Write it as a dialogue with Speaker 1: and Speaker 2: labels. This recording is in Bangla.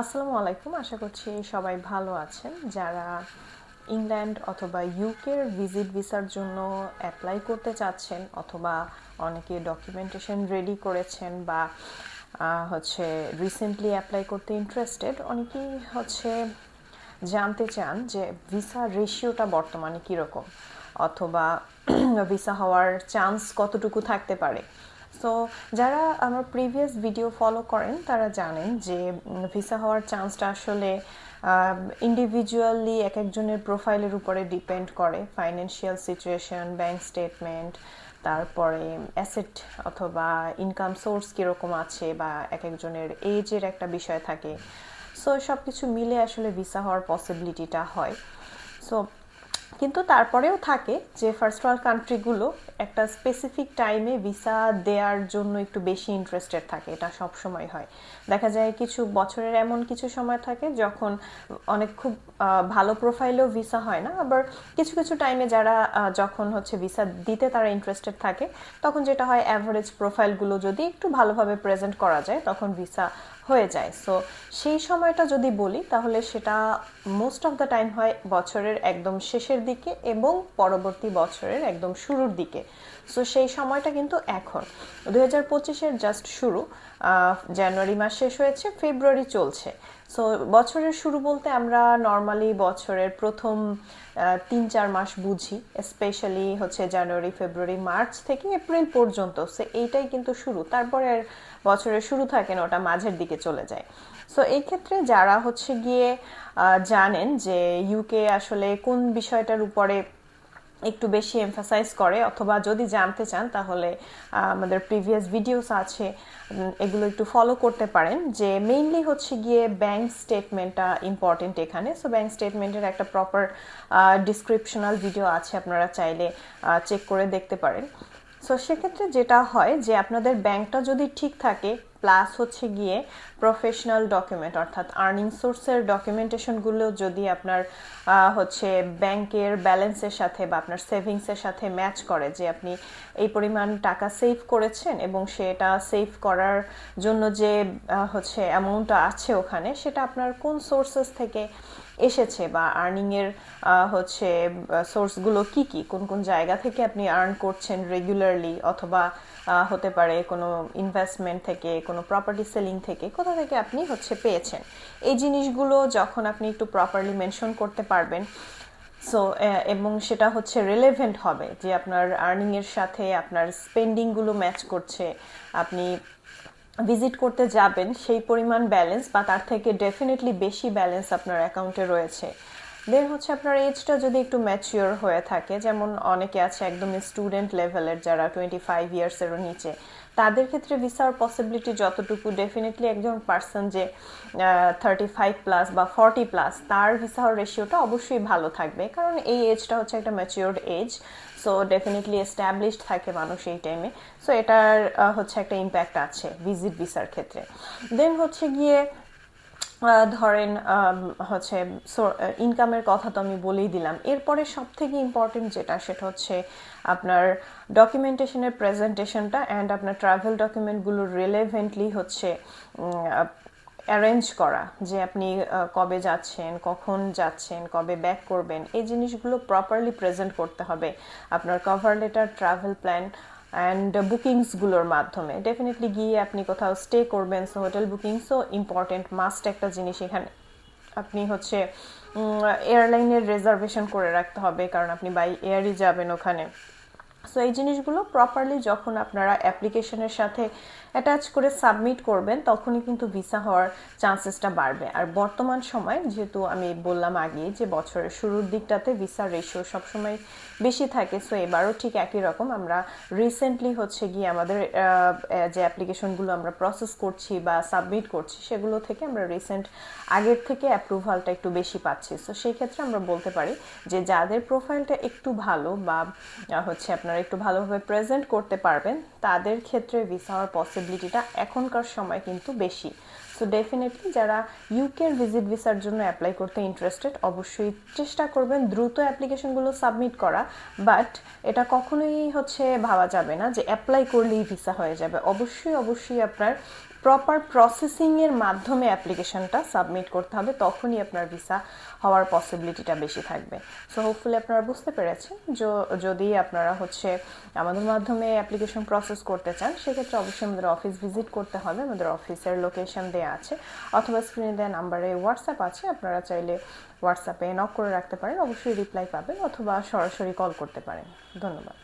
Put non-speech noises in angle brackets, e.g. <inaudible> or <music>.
Speaker 1: আসসালামু আলাইকুম। আশা করছি সবাই ভালো আছেন। যারা ইংল্যান্ড অথবা ইউকের ভিজিট ভিসার জন্য অ্যাপ্লাই করতে চাচ্ছেন অথবা অনেকে ডকুমেন্টেশন রেডি করেছেন বা হচ্ছে রিসেন্টলি অ্যাপ্লাই করতে ইন্টারেস্টেড অনেকেই হচ্ছে জানতে চান যে ভিসা রেশিওটা বর্তমানে কীরকম? অথবা <clears throat> ভিসা হওয়ার চান্স কতটুকু থাকতে পারে? সো যারা আমার প্রিভিয়াস ভিডিও ফলো করেন, তারা জানেন যে ভিসা হওয়ার চান্সটা আসলে ইন্ডিভিজুয়ালি এক একজনের প্রোফাইলের উপরে ডিপেন্ড করে। ফাইন্যান্সিয়াল সিচুয়েশন ব্যাংক স্টেটমেন্ট তারপরে অ্যাসেট অথবা ইনকাম সোর্স কীরকম আছে বা এক একজনের এজের একটা বিষয় থাকে। সো সব কিছু মিলে আসলে ভিসা হওয়ার পসিবিলিটিটা হয়। সো কিন্তু তারপরেও থাকে যে ফার্স্ট ওয়ার্ল্ড কান্ট্রিগুলো একটা স্পেসিফিক টাইমে ভিসা দেওয়ার জন্য একটু বেশি ইন্টারেস্টেড থাকে, এটা সব সময় হয়। দেখা যায় কিছু বছরের এমন কিছু সময় থাকে যখন অনেক খুব ভালো প্রোফাইলেও ভিসা হয় না, আবার কিছু কিছু টাইমে যারা যখন হচ্ছে ভিসা দিতে তারা ইন্টারেস্টেড থাকে, তখন যেটা হয় অ্যাভারেজ প্রোফাইলগুলো যদি একটু ভালোভাবে প্রেজেন্ট করা যায়, তখন ভিসা হয়ে যায়। সো সেই সময়টা যদি বলি, তাহলে সেটা মোস্ট অফ দ্য টাইম হয় বছরের একদম শেষের দিকে এবং পরবর্তী বছরের একদম শুরুর দিকে। সো সেই সময়টা কিন্তু এখন। দু হাজার পঁচিশের জাস্ট শুরু জানুয়ারি মাস শেষ হয়েছে, ফেব্রুয়ারি চলছে। সো বছরের শুরু বলতে আমরা নর্মালি বছরের প্রথম তিন, চার মাস বুঝি স্পেশালি হচ্ছে জানুয়ারি ফেব্রুয়ারি মার্চ থেকে এপ্রিল পর্যন্ত। সে এইটাই কিন্তু শুরু। তারপরে বছরের শুরু থাকে না, ওটা মাঝের দিকে চলে যায়। সো এই ক্ষেত্রে যারা হচ্ছে গিয়ে জানেন যে ইউকে আসলে কোন বিষয়টার উপরে একটু বেশি এমফাসাইজ করে, অথবা যদি জানতে চান, তাহলে আমাদের প্রিভিয়াস ভিডিওস আছে এগুলো একটু ফলো করতে পারেন, যে মেইনলি হচ্ছে গিয়ে ব্যাংক স্টেটমেন্টটা ইম্পর্টেন্ট এখানে। সো ব্যাংক স্টেটমেন্টের একটা প্রপার ডিসক্রিপশনাল ভিডিও আছে, আপনারা চাইলে চেক করে দেখতে পারেন। সো সেক্ষেত্রে যেটা হয় যে, আপনাদের ব্যাংকটা যদি ঠিক থাকে প্লাস হচ্ছে গিয়ে প্রফেশনাল ডকুমেন্ট অর্থাৎ আর্নিং সোর্সের ডকুমেন্টেশনগুলো যদি আপনার হচ্ছে ব্যাংকের ব্যালেন্সের সাথে বা আপনার সেভিংসের সাথে ম্যাচ করে যে আপনি এই পরিমাণ টাকা সেভ করেছেন এবং সেটা সেভ করার জন্য যে হচ্ছে অ্যামাউন্টটা আছে ওখানে, সেটা আপনার কোন সোর্সেস থেকে এসেছে বা আর্নিংয়ের হচ্ছে সোর্সগুলো কি কি? কোন কোন জায়গা থেকে আপনি আর্ন করছেন রেগুলারলি অথবা হতে পারে কোনো ইনভেস্টমেন্ট থেকে, কোনো প্রপার্টি সেলিং থেকে, কোথা থেকে আপনি হচ্ছে পেয়েছেন। এই জিনিসগুলো যখন আপনি একটু প্রপারলি মেনশন করতে পারবেন সো এবং সেটা হচ্ছে রেলেভেন্ট হবে যে আপনার আর্নিং এর সাথে আপনার স্পেন্ডিংগুলো ম্যাচ করছে, আপনি ভিজিট করতে যাবেন, সেই পরিমাণ ব্যালেন্স বা তার থেকে ডেফিনেটলি বেশি ব্যালেন্স আপনার অ্যাকাউন্টে রয়েছে। দেন হচ্ছে আপনার এজটা যদি একটু ম্যাচিওর হয়ে থাকে, যেমন অনেকে আছে একদম স্টুডেন্ট লেভেলের যারা টোয়েন্টি ফাইভ ইয়ার্সেরও নিচে, তাদের ক্ষেত্রে ভিসার পসিবিলিটি যতটুকু ডেফিনেটলি একজন পার্সন যে থার্টি ফাইভ প্লাস বা ফর্টি প্লাস তার ভিসার রেশিওটা অবশ্যই ভালো থাকবে। কারণ এই এজটা হচ্ছে একটা matured age so definitely established থাকে মানুষ এই টাইমে সো এটার হচ্ছে একটা ইম্প্যাক্ট আছে ভিজিট ভিসার ক্ষেত্রে। দেন হচ্ছে গিয়ে ধরেন হচ্ছে ইনকামের কথা তো আমি বলেই দিলাম। এরপরে সব থেকে ইম্পর্টেন্ট যেটা, সেটা হচ্ছে আপনার ডকুমেন্টেশনের প্রেজেন্টেশনটা অ্যান্ড আপনার ট্রাভেল ডকুমেন্টগুলো রিলেভেন্টলি হচ্ছে অ্যারেঞ্জ করা যে আপনি কবে যাচ্ছেন, কখন যাচ্ছেন, কবে ব্যাক করবেন। এই জিনিসগুলো প্রপারলি প্রেজেন্ট করতে হবে। আপনার cover letter travel plan and বুকিংসগুলোর মাধ্যমে। ডেফিনেটলি গিয়ে আপনি কোথাও স্টে করবেন সো হোটেল বুকিংসও ইম্পর্টেন্ট মাস্ট একটা জিনিস এখানে। আপনি হচ্ছে এয়ারলাইনের রিজার্ভেশন করে রাখতে হবে, কারণ আপনি বাই এয়ারই যাবেন ওখানে। সো এই জিনিসগুলো প্রপারলি যখন আপনারা অ্যাপ্লিকেশনের সাথে অ্যাটাচ করে সাবমিট করবেন, তখনই কিন্তু ভিসা হওয়ার চান্সেসটা বাড়বে। আর বর্তমান সময়, যেহেতু আমি বললাম আগে যে বছরের শুরুর দিকটাতে ভিসা রেশিও সবসময় বেশি থাকে সো এবারও ঠিক একই রকম। আমরা রিসেন্টলি হচ্ছে গিয়ে আমাদের যে অ্যাপ্লিকেশনগুলো আমরা প্রসেস করছি বা সাবমিট করছি, সেগুলো থেকে আমরা রিসেন্ট আগের থেকে অ্যাপ্রুভালটা একটু বেশি পাচ্ছি। সো সেই ক্ষেত্রে আমরা বলতে পারি যে যাদের প্রোফাইলটা একটু ভালো বা হচ্ছে আপনারা একটু ভালোভাবে প্রেজেন্ট করতে পারবেন, তাদের ক্ষেত্রে ভিসা হওয়ার পসিবিলিটিটা এখনকার সময় কিন্তু বেশি। সো ডেফিনেটলি যারা ইউকের ভিজিট ভিসার জন্য অ্যাপ্লাই করতে ইন্টারেস্টেড অবশ্যই চেষ্টা করবেন দ্রুত অ্যাপ্লিকেশনগুলো সাবমিট করা। বাট এটা কখনোই হচ্ছে ভাবা যাবে না যে অ্যাপ্লাই করলেই ভিসা হয়ে যাবে। অবশ্যই অবশ্যই আপনার প্রপার প্রসেসিংয়ের মাধ্যমে অ্যাপ্লিকেশনটা সাবমিট করতে হবে, তখনই আপনার ভিসা হওয়ার পসিবিলিটিটা বেশি থাকবে। সো হোপফুলি আপনারা বুঝতে পেরেছেন। যদি আপনারা হচ্ছে আমাদের মাধ্যমে অ্যাপ্লিকেশন প্রসেস করতে চান, সেক্ষেত্রে অবশ্যই আমাদের অফিস ভিজিট করতে হবে। আমাদের অফিসের লোকেশন দেওয়া আছে, অথবা স্ক্রিনে দেওয়া নাম্বারে হোয়াটসঅ্যাপ আছে। আপনারা চাইলে হোয়াটসঅ্যাপে নক করে রাখতে পারেন, অবশ্যই রিপ্লাই পাবেন, অথবা সরাসরি কল করতে পারেন। ধন্যবাদ।